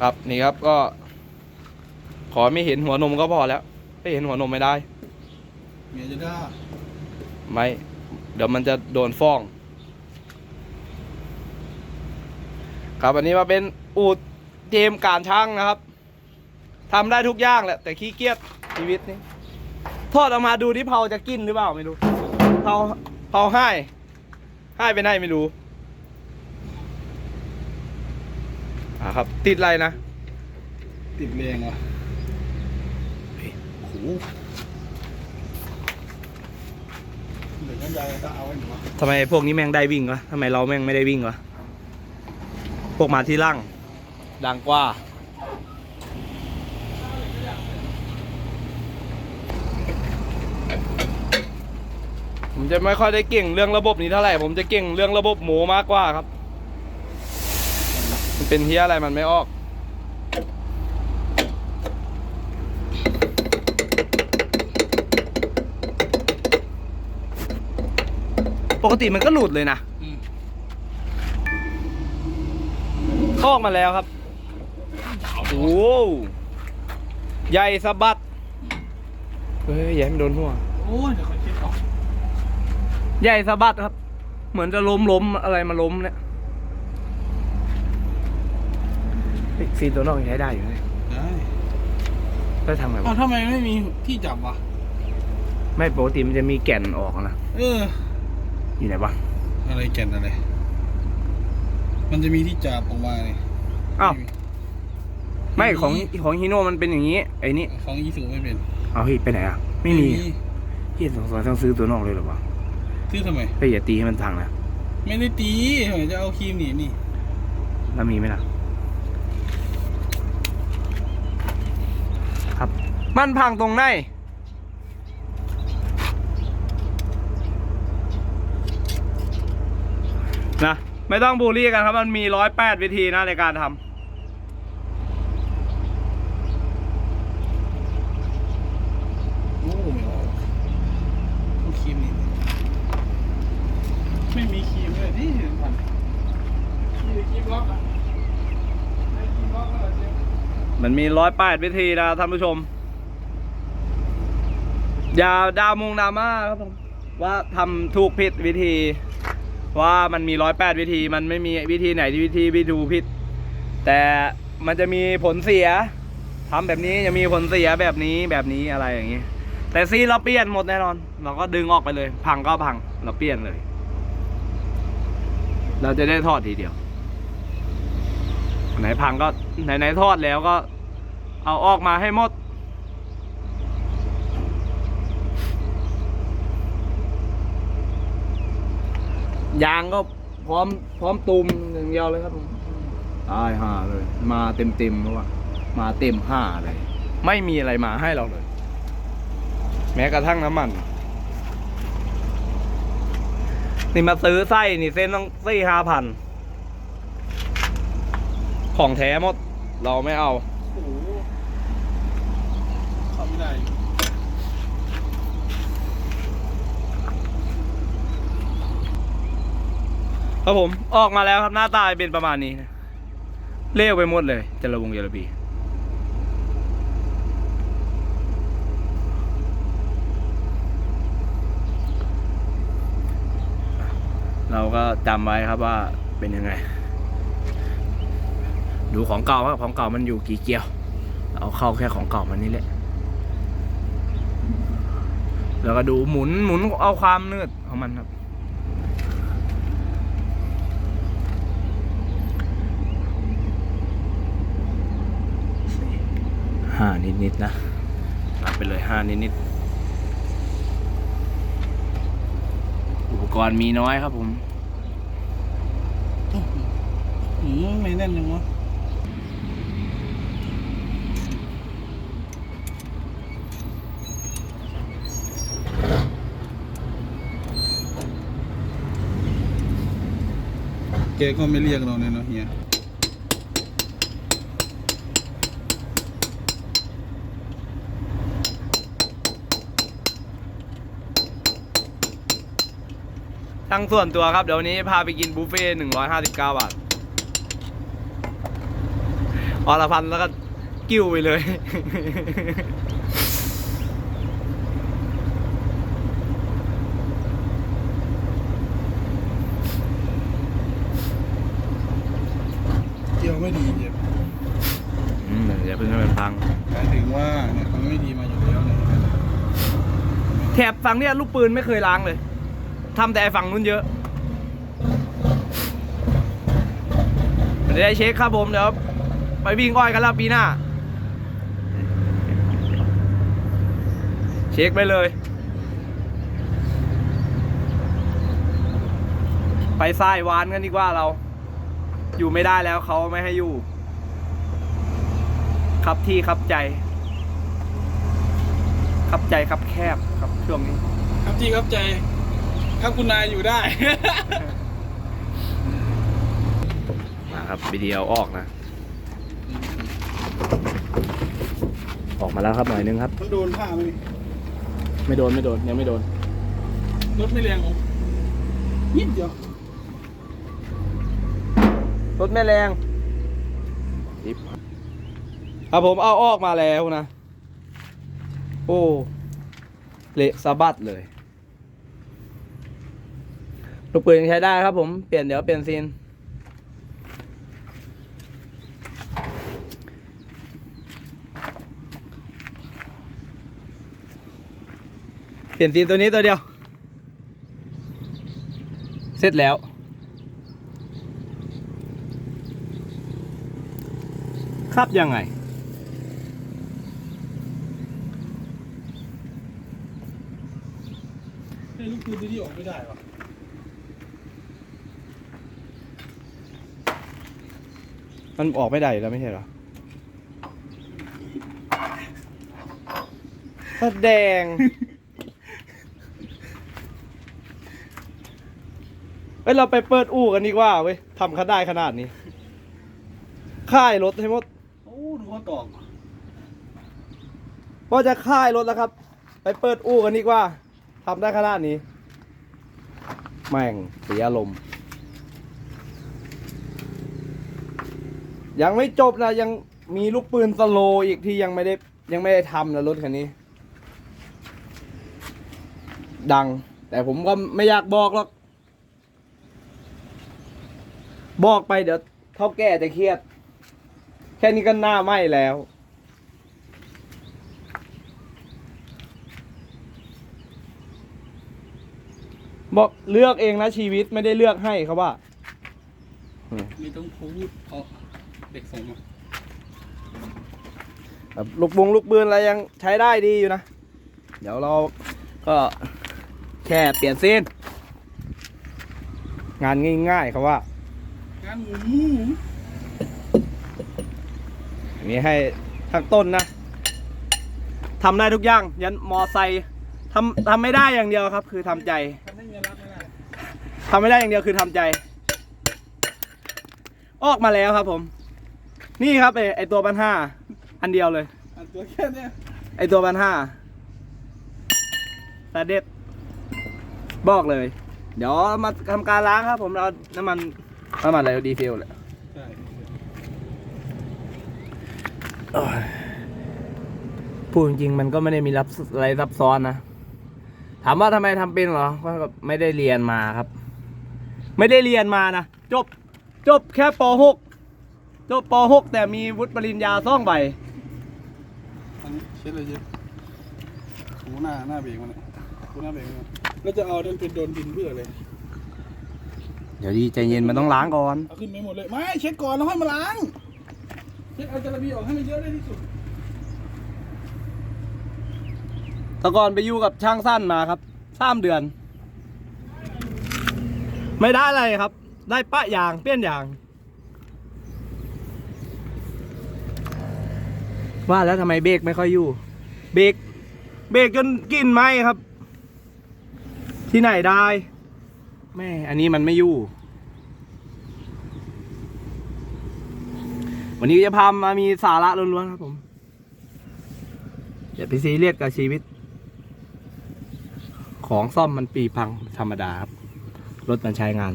ครับนี่ครับก็ ขอไม่เห็นหัวนมก็พอแล้วไม่เห็นหัวนมไม่ได้เมียจะได้ไม่เดี๋ยวมันจะโดนฟ้อง ครับอันนี้มาเป็นอูดเจมการช่างนะครับทำได้ทุกอย่างแหละแต่ขี้เกียจชีวิตนี้ทอดออกมาดูที่เผาจะกินหรือเปล่าไม่รู้เผาเผาให้ให้ไปไหนไม่รู้ อ่าครับ ติดอะไรนะ ติดแรงว่ะโอ้โหเหลือยังไงก็เอาไว้หนูวะทำไมพวกนี้แม่งได้วิ่งวะทำไมเราแม่งไม่ได้วิ่งวะพวกมาที่ล่างดังกว่าผมจะไม่ค่อยได้เก่งเรื่องระบบนี้เท่าไหร่ ผมจะเก่งเรื่องระบบหมูมากกว่าครับมัน เป็นเฮียอะไรมันไม่ออก ปกติมันก็หลุดเลยนะอืมออกมาแล้วครับ โอ้โหใหญ่สะบัด เฮ้ยอย่าให้มันโดนหัวโอ้ยเดี๋ยวขอเช็ดออกใหญ่สะบัดครับ เหมือนจะล้มล้มอะไรมาล้มเนี่ย เฮ้ยฟีนตัวนอกยังใช้ได้อยู่เลยได้แล้วทำไงอ้าววะทำไมไม่มีที่จับวะไม่ปกติมันจะมีแก่นออกนะเออ อยู่ไหนวะอะไรแก่นอะไร มันจะมีที่จับออกมาเนี่ยอ้าวไม่ของของฮิโน่มันเป็นอย่างนี้ไอ้นี่ของยี่สูไม่เป็นเอาเฮ้ยไปไหนอะ ไม่มีเฮียสงสัยต้องซื้อตัวนอกเลยเหรอวะซื้อทำไมเฮ้ยอย่าตีให้มันพังนะไม่ได้ตีทำไมจะเอาครีมหนีนี่แล้วมีไหมล่ะ ครับ มันพังตรงไหนนะไม่ต้องบูลลี่กันครับ มันมีร้อยแปดวิธีนะในการทำโอ้ไม่ออกเอาครีมหนี่ไม่มีครีมเลยที่เห็นมันมีครีมล็อกอะมันมีร้อยแปดวิธีนะท่านผู้ชม อย่าดาวมงดราม่าครับผมว่าทำถูกผิดวิธี ว่ามันมีร้อยแปดวิธี มันไม่มีวิธีไหนที่วิธีวิธีผิด แต่มันจะมีผลเสียทำแบบนี้จะมีผลเสียแบบนี้แบบนี้อะไรอย่างนี้แต่ซีเราเปลี่ยนหมดแน่นอน เราก็ดึงออกไปเลย พังก็พังเราเปลี่ยนเลย เราจะได้ทอดทีเดียว ไหนพังก็ไหนไหนทอดแล้วก็ เอาออกมาให้หมด ยางก็พร้อมพร้อมตุมอย่างเดียวเลยครับผมตายห่าเลย มาเต็มเต็มๆเพราะว่า มาเต็มห้าเลย ไม่มีอะไรมาให้เราเลย แม้กระทั่งน้ำมัน นี่มาซื้อไส้นี่เส้นต้องสี่ห้าพัน ของแท้หมด เราไม่เอาโอ้โหเข้าไม่ได้ ครับผมออกมาแล้วครับหน้าตาเป็นประมาณนี้นะเลี้ยวไปหมดเลยจระวงจระบีเราก็จำไว้ครับว่าเป็นยังไง ดูของเก่าครับของเก่ามันอยู่กี่เกียว เอาเข้าแค่ของเก่ามันนี่แหละ แล้วก็ดูหมุนหมุนเอาความเนืดของมันครับ ห้านิดๆนะนับไปเลยห้านิดๆอุปกรณ์มีน้อยครับผมอืมไม่แน่นยังวะแกก็ไม่เรียกเราเนี่ยเนาะเฮีย ทั้งส่วนตัวครับ เดี๋ยววันนี้พาไปกินบุฟเฟ่หนึ่งร้อยห้าสิบเก้าบาทอรพันธ์แล้วก็กิ้วไปเลยเกี่ยวไม่ดีเจ็บอืมอย่าเพิ่งให้มันพัง หมายถึงว่าเนี่ยมันไม่ดีมาอยู่แล้วเนี่ยแถบฝั่งเนี้ยลูกปืนไม่เคยล้างเลย ทำแต่ฝั่งนู้นเยอะไม่ได้เช็คครับผมเดี๋ยวไปวิ่งอ้อยกันแล้วปีหน้า เช็คไปเลย ไปทรายวานกันดีกว่าเรา อยู่ไม่ได้แล้วเขาไม่ให้อยู่ ครับที่ครับใจ ครับใจครับแคบครับช่วงนี้ ครับที่ครับใจ ครับคุณนายอยู่ได้นะครับวิดีโอออกนะ ออกมาแล้วครับหน่อยนึงครับ มันโดนผ้าไหมนี่ไม่โดนไม่โดนยังไม่โดน รถไม่แรงผมนิดเดียว รถแม่แรง ครับผมเอาออกมาแล้วนะ โอ้ เละสะบัดเลย ลูกปืนยังใช้ได้ครับผม เปลี่ยนเดี๋ยวเปลี่ยนซีน เปลี่ยนซีนตัวนี้ตัวเดียว เสร็จแล้วครับยังไงไอ้ลูกปืนตัวนี้ออกไม่ได้หรอ มันออกไม่ได้อยู่แล้วไม่ใช่เหรอแสดงเอ้ยเราไปเปิดอู่กันดีกว่าเว้ยทำเขาได้ขนาดนี้ ค่ายรถให้หมด โอ้ดูเขาตอกว่าจะค่ายรถแล้วครับ ไปเปิดอู่กันดีกว่าทำได้ขนาดนี้ แม่งเสียอารมณ์ ยังไม่จบนะยังมีลูกปืนสโลอีกที่ยังไม่ได้ยังไม่ได้ทำนะรถคันนี้ ดัง แต่ผมก็ไม่อยากบอกหรอก บอกไปเดี๋ยวเท่าแก่จะเครียด แค่นี้ก็หน้าไหม้แล้ว บอกเลือกเองนะชีวิตไม่ได้เลือกให้เขาว่า ไม่ต้องพูดเพราะ เด็กส่งมาแบบลูกบงลูกปืนอะไรยังใช้ได้ดีอยู่นะ เดี๋ยวเราก็แค่เปลี่ยนซีนงานง่ายๆครับว่า งานหมูหมูอันนี้ให้ทั้งต้นนะทำได้ทุกอย่าง ยันมอไซค์ทำทำไม่ได้อย่างเดียวครับ คือทำใจทำให้เมียรักไม่ได้ทำไม่ได้อย่างเดียวคือทำใจ ออกมาแล้วครับผม นี่ครับไอไอตัวปันห้าอันเดียวเลย อันตัวแค่เนี้ยไอตัวพันห้าแต่เด็ดบอกเลย เดี๋ยวมาทำการล้างครับ ผมเราน้ำมันน้ำมันอะไรดีเซลแหละใช่พูดจริงๆมันก็ไม่ได้มีรับอะไรซับซ้อนนะ ถามว่าทำไมทำเป็นเหรอก็ไม่ได้เรียนมาครับ ไม่ได้เรียนมานะ จบ จบแค่ป .6 จบป .6 แต่มีวุฒิปริญญาซ่องใบอันนี้เช็ดเลยเช็ดโอ้หน้าหน้าเบรกมันเนี่ยกูหน้าเบรกมันแล้วจะเอาเดินเป็นโดนดินเพื่ออะไรเดี๋ยวดีใจเย็นมันต้องล้างก่อน เอาขึ้นไปหมดเลยไม่เช็ดก่อนแล้วค่อยมาล้างเช็ดเอาจาระบีออกให้มันเยอะได้ที่สุดแต่ก่อนไปอยู่กับช่างสั้นมาครับสามเดือน ไม่ได้อะไรครับ ได้ปะยางเปี้ยนยาง ว่าแล้วทำไมเบรกไม่ค่อยอยู่ เบรกเบรกจนกินไหมครับ ที่ไหนได้ แม่ อันนี้มันไม่อยู่ วันนี้จะพามามีสาระล้วนๆครับผม อย่าไปซีเรียสกับชีวิต ของซ่อมมันปีพังธรรมดาครับ รถมันใช้งาน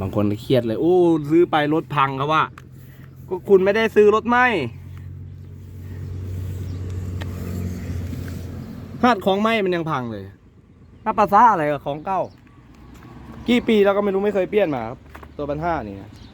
บางคนเครียดเลย โอ้ ซื้อไปรถพังเขาว่า ก็คุณไม่ได้ซื้อรถใหม่ หัดของไหมมันยังพังเลยน่าประซ่าอะไรกับของเก่า กี่ปีแล้วก็ไม่รู้ไม่เคยเปลี่ยนมาครับ ตัวบันห้านี่